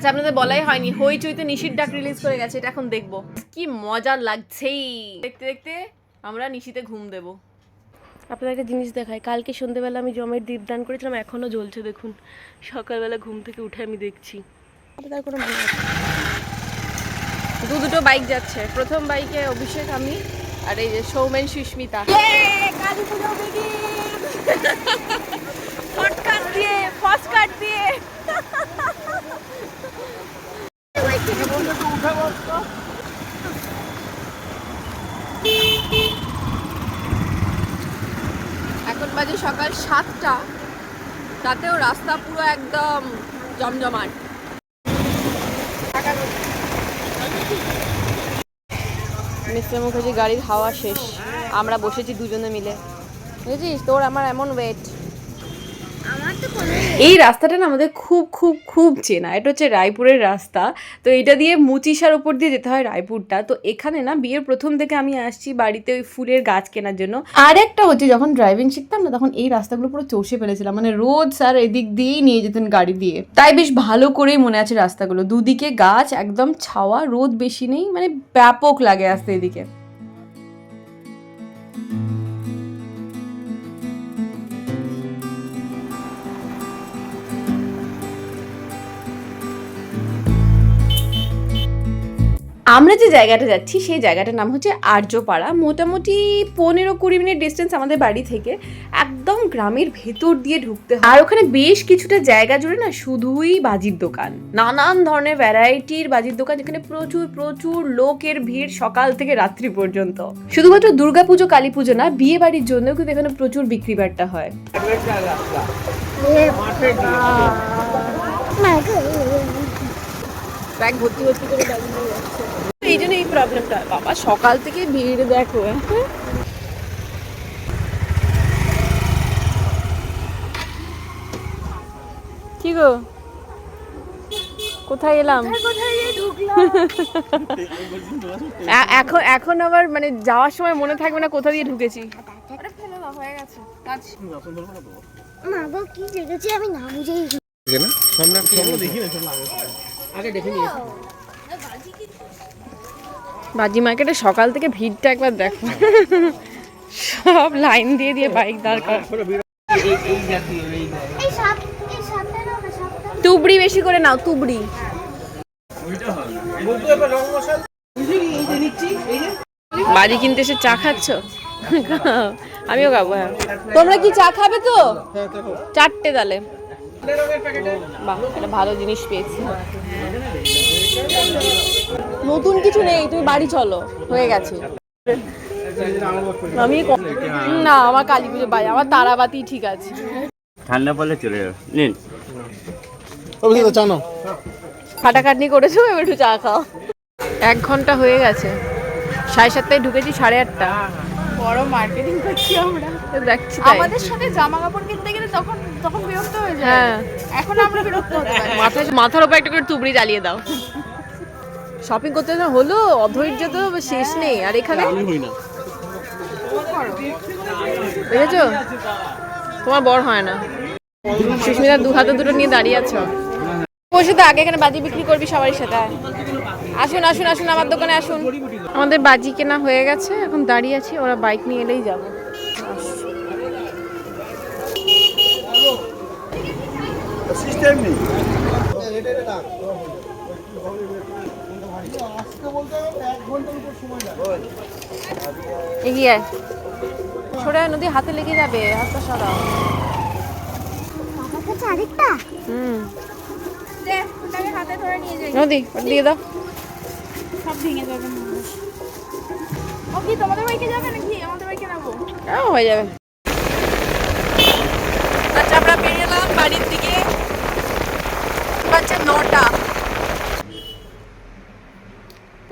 আচ্ছা আপনাদের বলাই হয়নি হইচইতে নিশির ডাক রিলিজ করে গেছে এটা এখন দেখব। কি মজা লাগছেই। দেখতে দেখতে আমরা নিশিতে ঘুম দেব। আপনাদের একটা জিনিস দেখায় কালকে সন্ধ্যেবেলা আমি জমের দীপদান করেছিলাম এখনও জ্বলছে দেখুন। সকালবেলা ঘুম থেকে উঠে আমি দেখছি। আপনাদের কোনো দু দুটো বাইক যাচ্ছে প্রথম বাইকে অভিষেক আমি আর এই যে সৌমেন সুস্মিতা। দিয়ে দিয়ে। এখন বাজে সকাল সাতটা। তাতেও রাস্তা পুরো একদম জমজমাট। মিস্টার মুখার্জি, গাড়ির হাওয়া শেষ। আমরা বসেছি দুজনে মিলে। বুঝেছিস? তোর আমার এমন ওয়েট এই রাস্তাটা না আমাদের খুব খুব খুব চেনা। এটা হচ্ছে রায়পুরের রাস্তা। তো এটা দিয়ে মুচিসার ওপর দিয়ে যেতে হয় রায়পুরটা। তো এখানে না বিয়ের প্রথম থেকে আমি আসছি বাড়িতে ওই ফুলের গাছ কেনার জন্য। আর একটা হচ্ছে যখন ড্রাইভিং শিখতাম না, তখন এই রাস্তাগুলো পুরো চষে ফেলেছিলাম। মানে রোজ স্যার এদিক দিয়েই নিয়ে যেতেন গাড়ি দিয়ে। তাই বেশ ভালো করেই মনে আছে রাস্তাগুলো। দুদিকে গাছ, একদম ছাওয়া, রোদ বেশি নেই। মানে ব্যাপক লাগে আসতে এদিকে। আমরা যে জায়গাটা যাচ্ছি সেই জায়গাটার নাম হচ্ছে আর্যপাড়া। মোটামুটি পনেরো কুড়ি মিনিট ডিস্টেন্স আমাদের বাড়ি থেকে একদম গ্রামের ভেতর দিয়ে ঢুকতে হয়। আর ওখানে বেশ কিছুটা জায়গা জুড়ে না শুধুই বাজির দোকান। নানান ধরনের ভ্যারাইটির বাজির দোকান যেখানে প্রচুর প্রচুর লোকের ভিড় সকাল থেকে রাত্রি পর্যন্ত। শুধুমাত্র দুর্গাপুজো কালী পুজো না বিয়ে বাড়ির জন্যও কিন্তু এখানে প্রচুর বিক্রি বাট্টা হয়। ব্যাগ ভর্তি ভর্তি করে এই জন্য এই প্রবলেমটা বাবা সকাল থেকে ভিড় দেখো হ্যাঁ? কি গো? কোথায় এলাম? এখন এখন আবার মানে যাওয়ার সময় মনে থাকবে না কোথা দিয়ে ঢুকেছি। হয়ে আমি না বুঝেই বাজি মার্কেটে সকাল থেকে ভিড়টা একবার দেখো। সব লাইন দিয়ে দিয়ে বাইক দাঁড় করা। তুবড়ি বেশি করে নাও তুবড়ি। বাড়ি কিনতে এসে চা খাচ্ছ? আমিও খাব হ্যাঁ। তোমরা কি চা খাবে তো? চারটে তাহলে বাহ এটা ভালো জিনিস পেয়েছি। নতুন কিছু নেই তুমি বাড়ি চলো হয়ে গেছে। আমি না আমার কালী পুজো বাই আমার তারাবাতি ঠিক আছে। ঠান্ডা পড়লে চলে যাবে। নিন। জানো। ফাটাখাটনি করেছ এবার একটু চা খাও। এক ঘণ্টা হয়ে গেছে। সাড়ে সাতটায় ঢুকেছি সাড়ে আটটা। বড় মার্কেটিং করছি আমরা। দেখছি আমাদের সাথে জামা কাপড় কিনতে গেলে তখন তখন বিরক্ত হয়ে যায়। হ্যাঁ। এখন আমরা বিরক্ত হতে পারি। মাথার উপর একটা করে তুবড়ি জ্বালিয়ে দাও। শপিং করতে না হলো অধৈর্য তো শেষ নেই। আর এখানে? হই তোমার বর হয় না। সুস্মিতা দু হাতে দুটো নিয়ে দাঁড়িয়ে আছো। বসে তো আগে এখানে বাজি বিক্রি করবি সবার সাথে। আসুন আসুন আসুন আমার দোকানে আসুন। আমাদের বাজি কেনা হয়ে গেছে এখন দাঁড়িয়ে আছি ওরা বাইক নিয়ে এলেই যাব। সিস্টেম নেই। এগিয়ে। সরে নদী হাতে লেগে যাবে হাতটা সরাও। আরেকটা হুম। হাতে ধরে নিয়ে যাই নদী দিয়ে দাও। সব ভেঙে যাবে ও কি তোমাদের বাইকে যাবে নাকি? আমাদের বাইকে নাবো হ্যাঁ হয়ে যাবে। আচ্ছা আমরা বেরিয়ে এলাম বাড়ির দিকে। বাচ্চা নটা।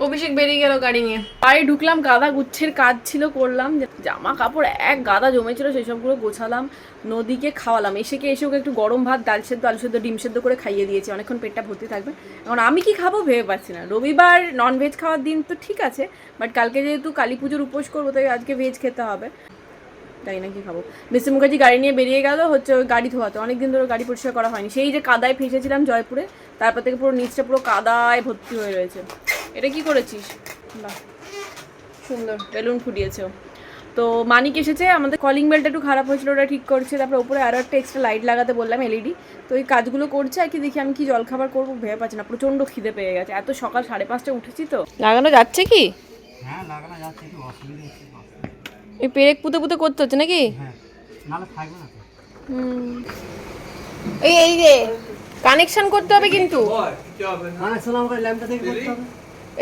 অভিষেক বেরিয়ে গেল গাড়ি নিয়ে। বাড়ি ঢুকলাম গাদা গুচ্ছের কাজ ছিল, করলাম। জামা কাপড় এক গাদা জমেছিল সেসবগুলো গোছালাম, নদীকে খাওয়ালাম। এসে কে এসে ওকে একটু গরম ভাত, ডাল সেদ্ধ, আলু সেদ্ধ, ডিম সেদ্ধ করে খাইয়ে দিয়েছি। অনেকক্ষণ পেটটা ভর্তি থাকবে। এখন আমি কি খাব ভেবে পাচ্ছি না। রবিবার ননভেজ খাওয়ার দিন তো ঠিক আছে বাট কালকে যেহেতু কালী পুজোর উপোস করব, তাই আজকে ভেজ খেতে হবে। তাই না কি খাব? মিস্টার মুখার্জি গাড়ি নিয়ে বেরিয়ে গেল, হচ্ছে ওই গাড়ি ধোয়াতে। অনেকদিন ধরে গাড়ি পরিষ্কার করা হয়নি। সেই যে কাদায় ফেসেছিলাম জয়পুরে, তারপর থেকে পুরো নিচটা পুরো কাদায় ভর্তি হয়ে রয়েছে। এটা কি করেছিস? বাহ সুন্দর। বেলুন ফুটিয়েছে। তো মানিক এসেছে আমাদের কলিং বেলটা একটু খারাপ হয়েছিল ওটা ঠিক করছে। তারপর উপরে আরও একটা এক্সট্রা লাইট লাগাতে বললাম এলইডি তো এই কাজগুলো করছে আর কি দেখি আমি কি জলখাবার করব ভেবে পাচ্ছি না। প্রচণ্ড খিদে পেয়ে গেছে। এত সকাল সাড়ে পাঁচটা উঠেছি তো। লাগানো যাচ্ছে কি? হ্যাঁ এই পেরেক পুঁতে পুঁতে করতে হচ্ছে নাকি? হ্যাঁ নাহলে থাকবে না তো। হুম। এই এই যে কানেকশন করতে হবে কিন্তু।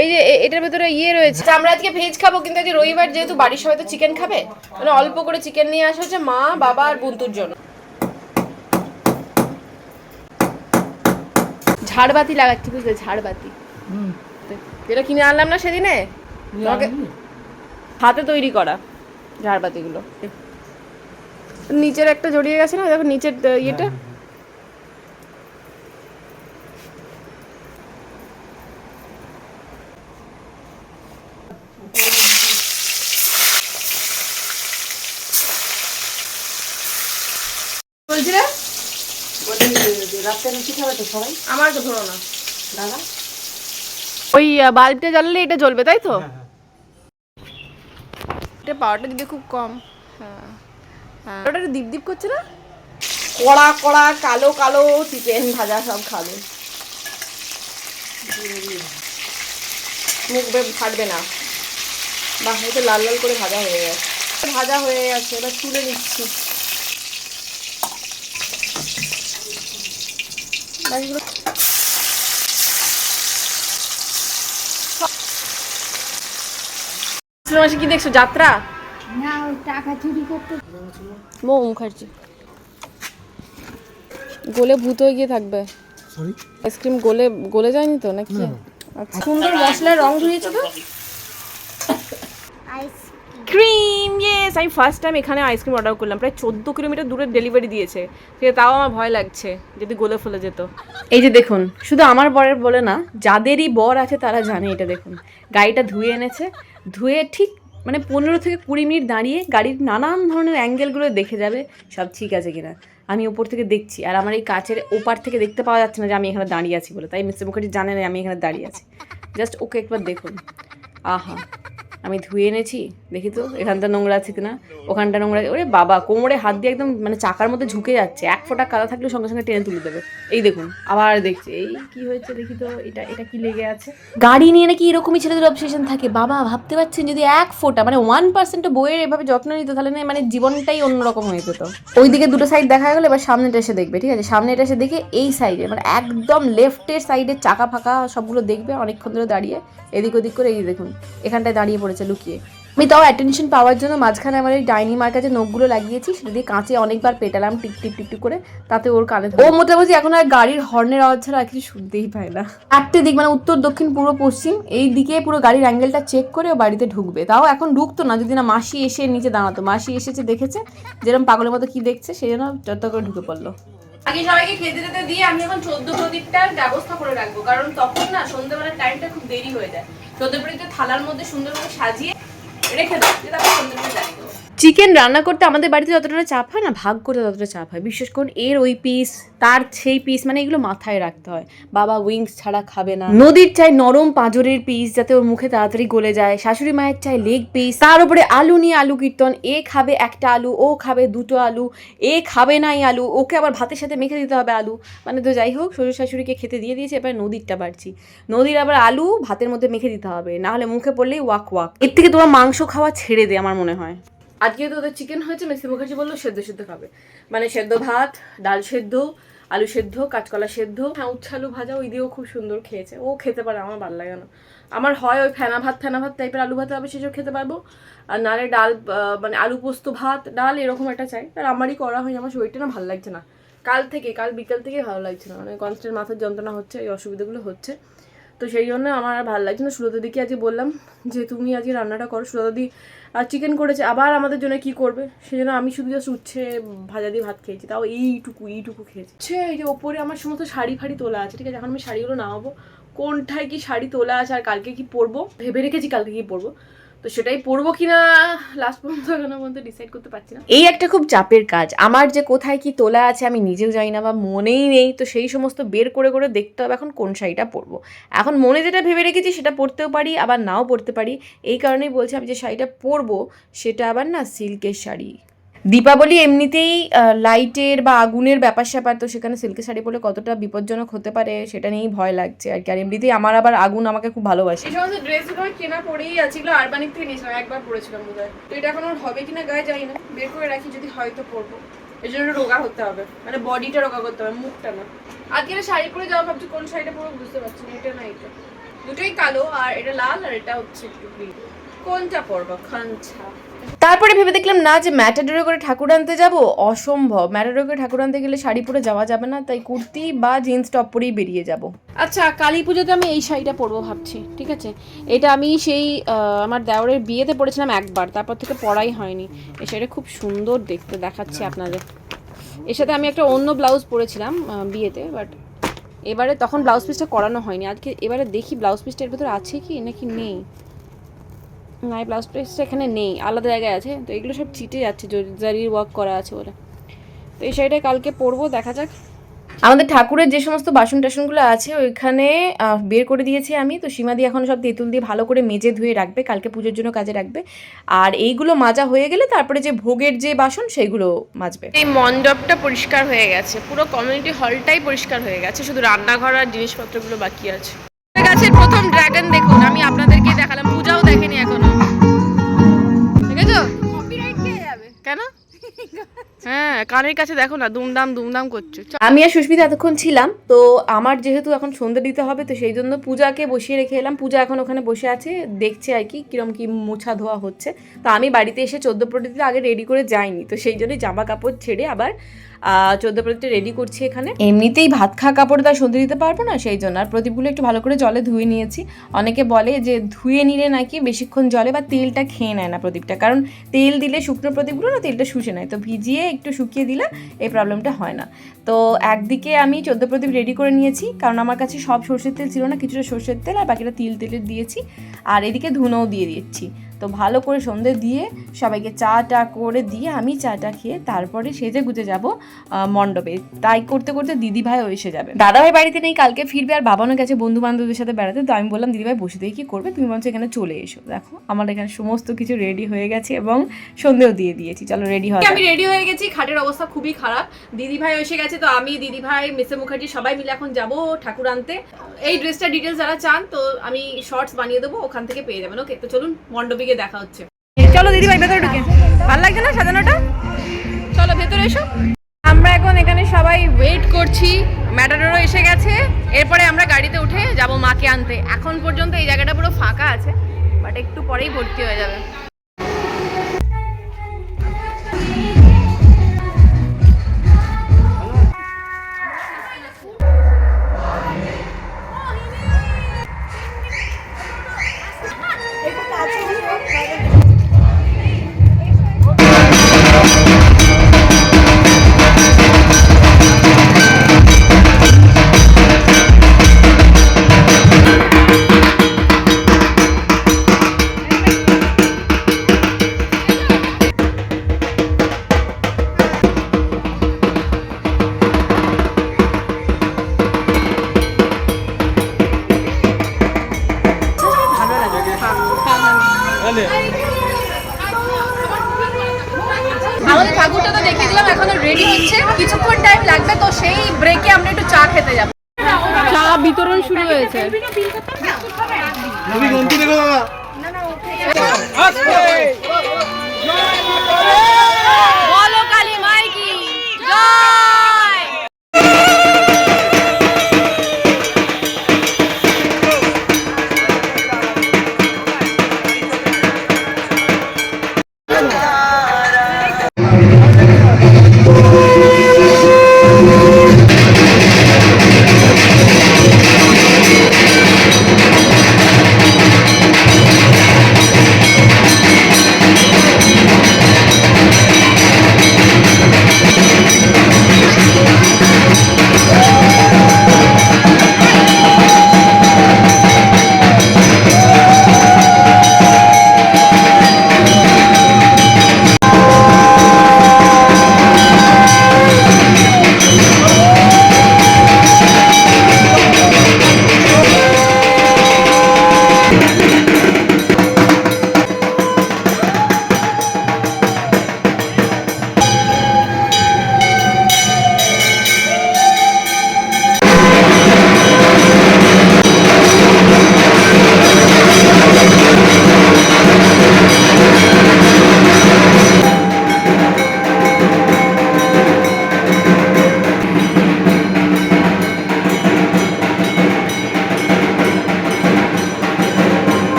এই যে এটার ভেতরে ইয়ে রয়েছে। আমরা আজকে ভেজ খাব কিন্তু আজকে রবিবার যেহেতু বাড়ির সবাই তো চিকেন খাবে মানে অল্প করে চিকেন নিয়ে আসা হচ্ছে মা বাবা আর বুন্তুর জন্য। ঝাড়বাতি লাগাচ্ছি বুঝলে? ঝাড়বাতি। যেটা কিনে আনলাম না সেদিনে? হাতে তৈরি করা ঝাড়বাতিগুলো। নিচের একটা জড়িয়ে গেছে না দেখো নিচের ইয়েটা বলছি রে আমার তো ধরো না। দাদা? ওই আহ, বাল্বটা জ্বালালে এটা জ্বলবে তাই তো? এটা পাওয়ারটা দিদি খুব কম। হ্যাঁ। হ্যাঁ। ওটা একটু দীপ দীপ করছে না? কড়া কড়া কালো কালো চিকেন ভাজা সব খাবে। মুখ বে- ফাটবে না। বাহ এটা লাল লাল করে ভাজা হয়ে গেছে। ভাজা হয়ে গেছে এবার তুলে নিচ্ছি। বাকিগুলো মাসে কি দেখছ? যাত্রা? না টাকা চুরি করতে মৌ মুখার্জি। গলে ভূত হয়ে গিয়ে থাকবে। সরি আইসক্রিম গলে গলে যায়নি তো নাকি? আচ্ছা। সুন্দর মশলার রং ধরিয়েছে তো? আইস ক্রিম ইয়েস আমি ফার্স্ট টাইম এখানে আইসক্রিম অর্ডার করলাম। প্রায় চোদ্দ কিলোমিটার দূরে ডেলিভারি দিয়েছে। সে তাও আমার ভয় লাগছে, যদি গলে ফেলে যেত। এই যে দেখুন, শুধু আমার বরের বলে না, যাদেরই বর আছে তারা জানে এটা দেখুন। গাড়িটা ধুয়ে এনেছে, ধুয়ে ঠিক মানে পনেরো থেকে কুড়ি মিনিট দাঁড়িয়ে গাড়ির নানান ধরনের অ্যাঙ্গেলগুলো দেখে যাবে, সব ঠিক আছে কিনা। আমি ওপর থেকে দেখছি, আর আমার এই কাচের ওপার থেকে দেখতে পাওয়া যাচ্ছে না যে আমি এখানে দাঁড়িয়ে আছি বলে। তাই মিস্টার মুখার্জি জানে না আমি এখানে দাঁড়িয়ে আছি। জাস্ট ওকে একবার দেখুন। আহা আমি ধুয়ে এনেছি, দেখি তো, এখানটা নোংরা আছে কিনা, ওখানটা নোংরা ওরে বাবা, কোমরে হাত দিয়ে একদম মানে চাকার মধ্যে ঝুঁকে যাচ্ছে, এক ফোঁটা কাদা থাকলে সঙ্গে সঙ্গে টেনে তুলে দেবে। এই দেখুন, আবার দেখছি, এই কি হয়েছে দেখি তো, এটা এটা কি লেগে আছে? গাড়ি নিয়ে নাকি এরকমই ছেলেদের অবসেশন থাকে, বাবা ভাবতে পারছেন যদি এক ফোঁটা মানে ওয়ান পার্সেন্ট বইয়ের এভাবে যত্ন নিত, তাহলে না মানে জীবনটাই অন্যরকম হয়ে যেত। ওইদিকে দুটো সাইড দেখা গেলো, এবার সামনেটা এসে দেখবে, ঠিক আছে? সামনেটা এসে দেখে এই সাইডে মানে একদম লেফটের সাইডে চাকা ফাঁকা সবগুলো দেখবে, অনেকক্ষণ ধরে দাঁড়িয়ে, এদিক ওদিক করে, এই দেখুন, এখানটায় দাঁড়িয়ে পড়েছে লুকিয়ে। আমি তাও অ্যাটেনশন পাওয়ার জন্য মাঝখানে আমার এই ডাইনি মার কাছে নখগুলো লাগিয়েছি সেটা দিয়ে কাঁচে অনেকবার পেটালাম টিক টিক টিক টিক করে তাতে ওর কানে ও মোটামুটি এখন আর গাড়ির হর্নের আওয়াজ ছাড়া আর কিছু শুনতেই পায় না। চারটে দিক মানে উত্তর দক্ষিণ পূর্ব পশ্চিম এই দিকে পুরো গাড়ির অ্যাঙ্গেলটা চেক করে ও বাড়িতে ঢুকবে। তাও এখন ঢুকতো না যদি না মাসি এসে নিচে দাঁড়াতো। মাসি এসেছে দেখেছে যেরকম পাগলের মতো কি দেখছে সেই জন্য যত করে ঢুকে পড়ল। আগে সবাইকে খেতে টেতে দিয়ে আমি এখন চোদ্দ প্রদীপটার ব্যবস্থা করে রাখব কারণ তখন না সন্ধ্যেবেলার টাইমটা খুব দেরি হয়ে যায়। প্রদীপটা থালার মধ্যে সুন্দরভাবে সাজিয়ে রেখে দাও। তারপর সন্ধ্যেবেলা জ্বালিয়ে দেবো চিকেন রান্না করতে আমাদের বাড়িতে যতটা চাপ হয় না, ভাগ করতে ততটা চাপ হয়। বিশেষ করে এর ওই পিস তার সেই পিস মানে এগুলো মাথায় রাখতে হয়। বাবা উইংস ছাড়া খাবে না। নদীর চাই নরম পাঁজরের পিস যাতে ওর মুখে তাড়াতাড়ি গলে যায়। শাশুড়ি মায়ের চাই লেগ পিস তার উপরে আলু নিয়ে আলু কীর্তন। এ খাবে একটা আলু, ও খাবে দুটো আলু, এ খাবে না এই আলু, ওকে আবার ভাতের সাথে মেখে দিতে হবে আলু। মানে তো যাই হোক, শ্বশুর শাশুড়িকে খেতে দিয়ে দিয়েছে, এবার নদীরটা বাড়ছি। নদীর আবার আলু ভাতের মধ্যে মেখে দিতে হবে। না হলে মুখে পড়লেই ওয়াক ওয়াক। এর থেকে তোমার মাংস খাওয়া ছেড়ে দে, আমার মনে হয়। আজকে তো ওদের চিকেন হয়েছে মিস্ত্রি মুখার্জি বলল সেদ্ধ সেদ্ধ খাবে। মানে সেদ্ধ ভাত, ডাল সেদ্ধ, আলু সেদ্ধ, কাঁচকলা সেদ্ধ। হ্যাঁ উচ্ছে আলু ভাজা, ওই দিয়েও খুব সুন্দর খেয়েছে। ও খেতে পারে, আমার ভালো লাগে না। আমার হয় ওই ফেনা ভাত ফেনা ভাত টাইপের আলু ভাত হবে সেসব খেতে পারব। আর নালে ডাল মানে আলু পোস্ত, ভাত, ডাল এরকম একটা চাই। আর আমারই করা হয় আমার শরীরটা না ভালো লাগছে না। কাল থেকে, কাল বিকাল থেকে ভালো লাগছে না। মানে কনস্ট্যান্ট মাথার যন্ত্রণা হচ্ছে, এই অসুবিধাগুলো হচ্ছে। তো সেই জন্য আমার আর ভালো লাগছে না। সুলতাদিকে আজকে বললাম যে, তুমি আজকে রান্নাটা করো। সুলতাদি আর চিকেন করেছে, আবার আমাদের জন্য কি করবে? সেই জন্য আমি শুধু জাস্ট উচ্ছে ভাজা দিয়ে ভাত খেয়েছি, তাও এইটুকু এইটুকু খেয়েছি। হচ্ছে এই যে ওপরে আমার সমস্ত শাড়ি ফাড়ি তোলা আছে, ঠিক আছে? এখন আমি শাড়িগুলো নামাবো। কোনটায় কি শাড়ি তোলা আছে আর কালকে কি পরবো? ভেবে রেখেছি কালকে কি পরবো। তো সেটাই পরবো কিনা লাস্ট পর্যন্ত এখনও পর্যন্ত ডিসাইড করতে পারছি না। এই একটা খুব চাপের কাজ। আমার যে কোথায় কি তোলা আছে আমি নিজেও জানি না বা মনেই নেই। তো সেই সমস্ত বের করে করে দেখতে হবে এখন কোন শাড়িটা পরবো। এখন মনে যেটা ভেবে রেখেছি সেটা পরতেও পারি, আবার নাও পরতে পারি। এই কারণেই বলছি আমি যে শাড়িটা পরবো, সেটা আবার না সিল্কের শাড়ি। দীপাবলি এমনিতেই লাইটের বা আগুনের ব্যাপার স্যাপার তো সেখানে সিল্কের শাড়ি পরে কতটা বিপজ্জনক হতে পারে সেটা নিয়েই ভয় লাগছে আর কি। আর এমনিতেই আমার আবার আগুন আমাকে খুব ভালোবাসে। এই সমস্ত ড্রেসগুলো কেনা পরেই আছে এগুলো আরবানিক থেকে নিয়েছিলাম, একবার পরেছিলাম বোধহয়। তো এটা এখন ওর হবে কিনা গায়ে যাই না, বের করে রাখি, যদি হয়তো পরবো। এই জন্য রোগা হতে হবে মানে বডিটা রোগা করতে হবে, মুখটা না। আজকে শাড়ি পরে যাওয়া ভাবছি, কোন শাড়িটা পরবো বুঝতে পারছি না, এটা না এটা। দুটোই কালো আর এটা লাল আর এটা হচ্ছে একটু কোনটা পরবো? খাঞ্ছা তারপরে ভেবে দেখলাম, না, যে ম্যাটাডোরে করে ঠাকুর আনতে যাব, অসম্ভব। ম্যাটাডোরে করে ঠাকুর আনতে গেলে শাড়ি পরে যাওয়া যাবে না, তাই কুর্তি বা জিন্স টপ পরেই বেরিয়ে যাব। আচ্ছা কালী পুজোতে আমি এই শাড়িটা পরবো ভাবছি, ঠিক আছে? এটা আমি সেই আমার দেওরের বিয়েতে পরেছিলাম একবার, তারপর থেকে পরাই হয়নি। এই শাড়িটা খুব সুন্দর দেখতে, দেখাচ্ছি আপনাদের। এর সাথে আমি একটা অন্য ব্লাউজ পরেছিলাম বিয়েতে বাট এবারে তখন ব্লাউজ পিসটা করানো হয়নি। আজকে এবারে দেখি ব্লাউজ পিসটা এর ভেতরে আছে কি, নাকি নেই। না এই ব্লাউজ পিসটা এখানে নেই আলাদা জায়গায় আছে তো এগুলো সব চিটে যাচ্ছে জারির ওয়ার্ক করা আছে বলে। তো এই শাড়িটা কালকে পরবো দেখা যাক। আমাদের ঠাকুরের যে সমস্ত বাসন টাসনগুলো আছে ওইখানে বের করে দিয়েছি আমি তো সীমা দিয়ে এখন সব তেঁতুল দিয়ে ভালো করে মেজে ধুয়ে রাখবে কালকে পুজোর জন্য কাজে রাখবে। আর এইগুলো মাজা হয়ে গেলে তারপরে যে ভোগের যে বাসন সেগুলো মাজবে। এই মণ্ডপটা পরিষ্কার হয়ে গেছে পুরো কমিউনিটি হলটাই পরিষ্কার হয়ে গেছে শুধু রান্নাঘর আর জিনিসপত্রগুলো বাকি আছে। গাছের প্রথম ড্রাগন দেখুন আমি আপনাদেরকে দেখালাম পূজাও দেখেনি এখনও। কেন? হ্যাঁ কানের কাছে দেখো না, দুমদাম দুমদাম করছ। আমি আর সুস্মিতা এতক্ষণ ছিলাম, তো আমার যেহেতু এখন সন্ধে দিতে হবে, তো সেই জন্য পূজাকে বসিয়ে রেখে এলাম। পূজা এখন ওখানে বসে আছে, দেখছে আর কি কিরম কি মোছা ধোয়া হচ্ছে। তো আমি বাড়িতে এসে চোদ্দ প্রদীপটা আগে রেডি করে যাইনি, তো সেই জন্য জামা কাপড় ছেড়ে আবার চোদ্দ প্রদীপটা রেডি করছি এখানে। এমনিতেই ভাত খাওয়া কাপড় তো সন্ধে দিতে পারব না, সেই জন্য। আর প্রদীপগুলো একটু ভালো করে জলে ধুয়ে নিয়েছি। অনেকে বলে যে ধুয়ে নিলে নাকি বেশিক্ষণ জলে বা তেলটা খেয়ে নেয় না প্রদীপটা। কারণ তেল দিলে শুকনো প্রদীপগুলো না তেলটা শুষে নেয়। তো ভিজিয়ে একটু শুকিয়ে দিলে এই প্রবলেমটা হয় না। তো একদিকে আমি চোদ্দ প্রদীপ রেডি করে নিয়েছি। কারণ আমার কাছে সব সর্ষের তেল ছিল না, কিছুটা সর্ষের তেল আর বাকিটা তিল তেলের দিয়েছি। আর এদিকে ধুনোও দিয়ে দিচ্ছি। তো ভালো করে সন্ধে দিয়ে সবাইকে চা টা করে দিয়ে আমি চাটা খেয়ে তারপরে সেজে গুজে যাব মণ্ডপে। তাই করতে করতে দিদি ভাইও এসে যাবে। দাদা ভাই বাড়িতে নেই কালকে ফিরবে আর বাবানো গেছে বন্ধু বান্ধবদের সাথে বেড়াতে তো আমি বললাম দিদি ভাই বসে দিয়ে কি করবে? তুমি বলছো এখানে চলে এসো। দেখো আমার এখানে সমস্ত কিছু রেডি হয়ে গেছে এবং সন্ধেও দিয়ে দিয়েছি। চলো রেডি হয় আমি রেডি হয়ে গেছি খাটের অবস্থা খুবই খারাপ। দিদি ভাই এসে গেছে তো আমি দিদি ভাই মিসে মুখার্জি সবাই মিলে এখন যাব ঠাকুর আনতে। এই ড্রেসটা ডিটেলস যারা চান তো আমি শর্টস বানিয়ে দেবো ওখান থেকে পেয়ে যাবেন। ওকে তো চলুন মণ্ডপে গিয়ে দেখা হচ্ছে। চলো দিদি ভাই, ভেতরে ঢুকে। ভালো লাগছে না সাজানোটা? চলো ভেতরে এসো। আমরা এখন এখানে সবাই ওয়েট করছি। ম্যাটাডোরও এসে গেছে। এরপরে আমরা গাড়িতে উঠে যাব মাকে আনতে। এখন পর্যন্ত এই জায়গাটা পুরো ফাঁকা আছে বাট একটু পরেই ভর্তি হয়ে যাবে। তুমি গন্তি দেখো দাদা বলো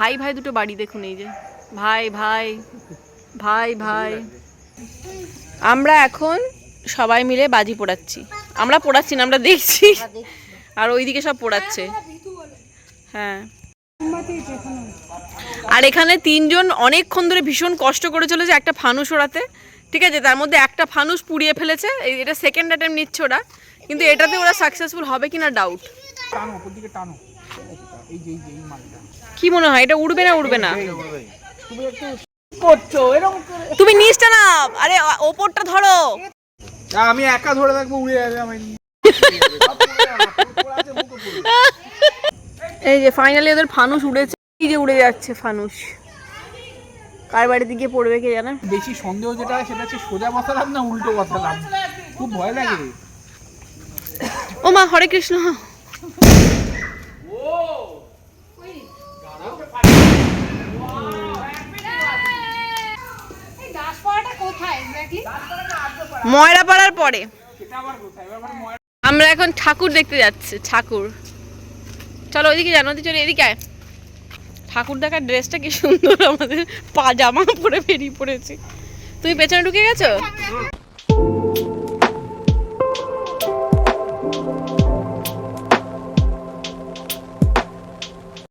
ভাই ভাই দুটো বাড়ি দেখুন এই যে। ভাই ভাই ভাই ভাই। আমরা এখন সবাই মিলে বাজি পোড়াচ্ছি। আমরা পোড়াচ্ছি না, আমরা দেখছি। আর ওইদিকে সব পোড়াচ্ছে। হ্যাঁ। আর এখানে তিনজন অনেকক্ষণ ধরে ভীষণ কষ্ট করে চলেছে একটা ফানুস ওড়াতে। ঠিক আছে, তার মধ্যে একটা ফানুস পুড়িয়ে ফেলেছে। এটা সেকেন্ড অ্যাটেম্প নিচ্ছে ওরা। কিন্তু এটাতে ওরা সাকসেসফুল হবে কিনা ডাউট টানো দিকে টানো। এই যে এই যে এই মালটা কি মনে হয়? এটা উড়বে না উড়বে না? তুমি একটু করছ এরকম তুমি নিচটা না আরে ওপরটা ধরো। আমি একা ধরে থাকব উড়ে যাবে আমি। এই যে ফাইনালি ওদের ফানুস উড়েছে। এই যে উড়ে যাচ্ছে ফানুস। কার বাড়িতে গিয়ে পড়বে কে জানে? বেশি সন্দেহ যেটা সেটা হচ্ছে সোজা বসালাম না উল্টো বসালাম খুব ভয় লাগে। ও মা হরে কৃষ্ণ এই দাসপাড়াটা কোথায় এক্স্যাক্টলি ময়রা পাড়ার পরে। আমার আমরা এখন ঠাকুর দেখতে যাচ্ছি ঠাকুর। চলো ওইদিকে জানো চলো এদিকে আয়। ঠাকুর দেখার ড্রেসটা কি সুন্দর আমাদের পাজামা পরে বেরিয়ে পড়েছি। তুমি পেছনে ঢুকে গেছো?